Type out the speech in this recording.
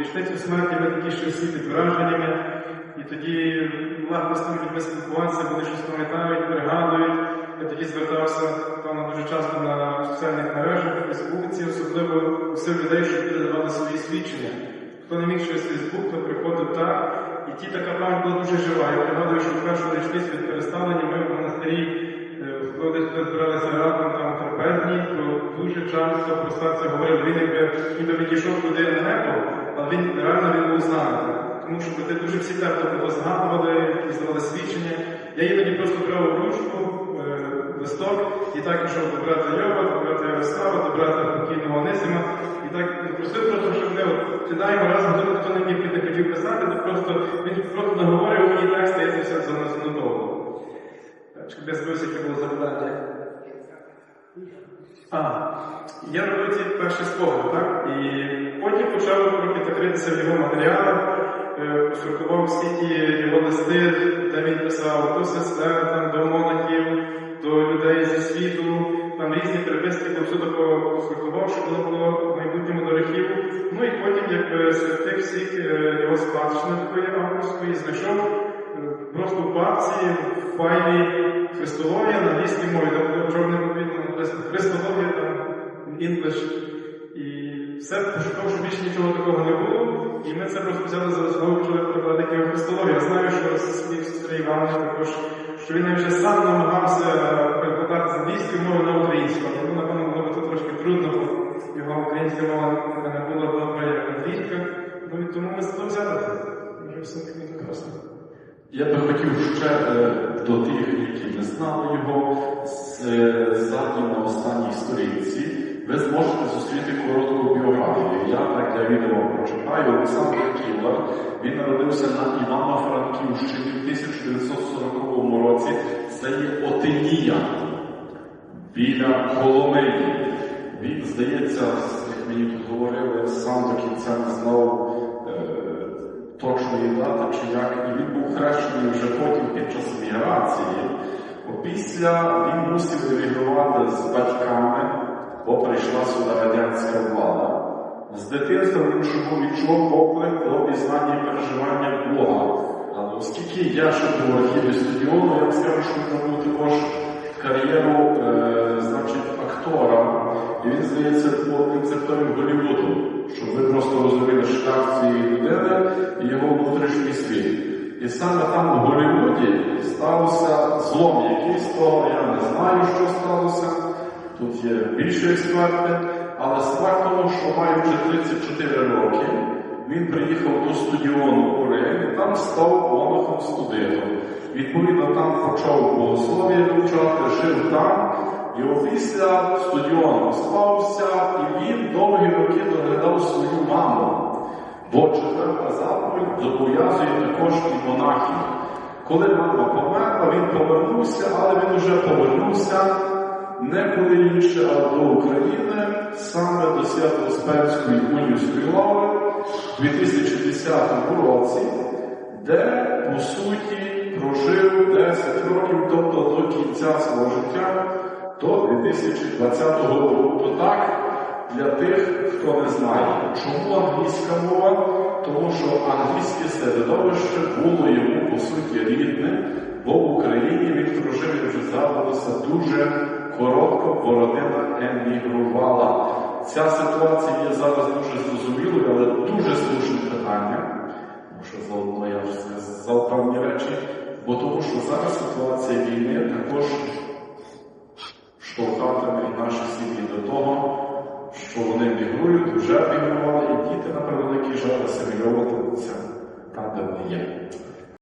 річницю смерті ми такі ще всі під враженнями, і тоді легко з тими спілкуватися, вони щось пам'ятають, пригадують. Я тоді звертався певно дуже часто на соціальних мережах, в Фейсбуці, особливо просив людей, щоб люди давали свої свідчення. Хто не міг через Фейсбук, то приходив так. І ті така пам'ять була дуже жива. Я пригадую, що в першу річницю від переставлення ми в монастирі, е, коли ми збиралися трапезні, дуже часто це говорив. Він якби ніби відійшов туди на небо, але він реально він був з. Тому що брати дуже всі тепло було згадували, і здавали свідчення. Я іноді просто брав ручку, е, листок, і так пішов до брата Йова, до брата Ярослава, до брата покійного Онисима. І так просив просто, щоб ми от кидаємо разом, хто хто не міг не хотів писати, то просто він просто наговорив мені тексти, я це все занотовував. Щоб я збився, яке було запитання. А, я робив ці перші спогади, так? І потім почав трохи закритися в його матеріалах, е, всі ті його листи, де він писав до сестер, там, до монахів, до людей зі світу, там різні переписки, то все тако посортував, щоб воно було в майбутньому до архіву. Ну і потім, якби серед тих всіх е, його спадщини такої авторської знайшов е, просто в папці, в файлі Христологія на англійській мові, там було чорним відповідно Христологія там English. І все що більше нічого такого не було. І ми це просто взяли за основу, почали перекладати його Христологію. Я знаю, що спів сестри Іванович також, що він вже сам намагався перекладати з англійської мови на українську. Тому, напевно, було б це трошки трудно, бо його українська мова не була добра, як англійська. Ну і тому ми це взяли. Вже все таки прекрасно. Я би хотів ще е, до тих, які не знали його, е, на останній сторінці, ви зможете зустріти коротку біографію. Я так для відео прочитаю. Олександр Кілер, він народився на Івано-Франківщині в 1940 році. Це є Отинія біля Коломиї. Він, здається, як мені тут говорили, сам до кінця не знав точної дати чи як, і він був хрещений вже потім під час міграції. Опісля він мусив емігрувати з батьками, бо прийшла сюди радянська влада. З дитинства він чому відчув поклик до пізнання і переживання Бога. Але оскільки я ще був архіві стадіону, я вам скажу, що він також кар'єру е, значить, актора. І він, здається, був одним Голлівуду, щоб ви просто розуміли шлях цієї людини і його внутрішній світ. І саме там, в Голлівуді, стався злом якийсь того, я не знаю, що сталося. Тут є більші експерти, але факт того, що маючи 34 роки, він приїхав до студіону у і там став монахом студентом. Відповідно, там почав богослов'я вивчати, жив там, і опісля студіону спався, і він довгі роки доглядав свою маму. Бо четверта заповідь зобов'язує також і монахів. Коли мама померла, він повернувся, але він вже повернувся не куди інше, а до України, саме до Свято-Успенської унівської лави в 2010 році, де, по суті, прожив 10 років, тобто до кінця свого життя, до 2020 року. То так, для тих, хто не знає, чому англійська мова, тому що англійське середовище було йому по суті рідне, бо в Україні він прожив, як вже згадувалося, дуже коротко, бо родина емігрувала. Ця ситуація є зараз дуже зрозумілою, але дуже слушне питання. Що заодно я вже сказав певні речі, бо тому що зараз ситуація війни також штовхатиме і наші сім'ї до того, що вони мігрують, вже мігрували, і діти на превеликий жаль асимілюватимуться там, де вони є.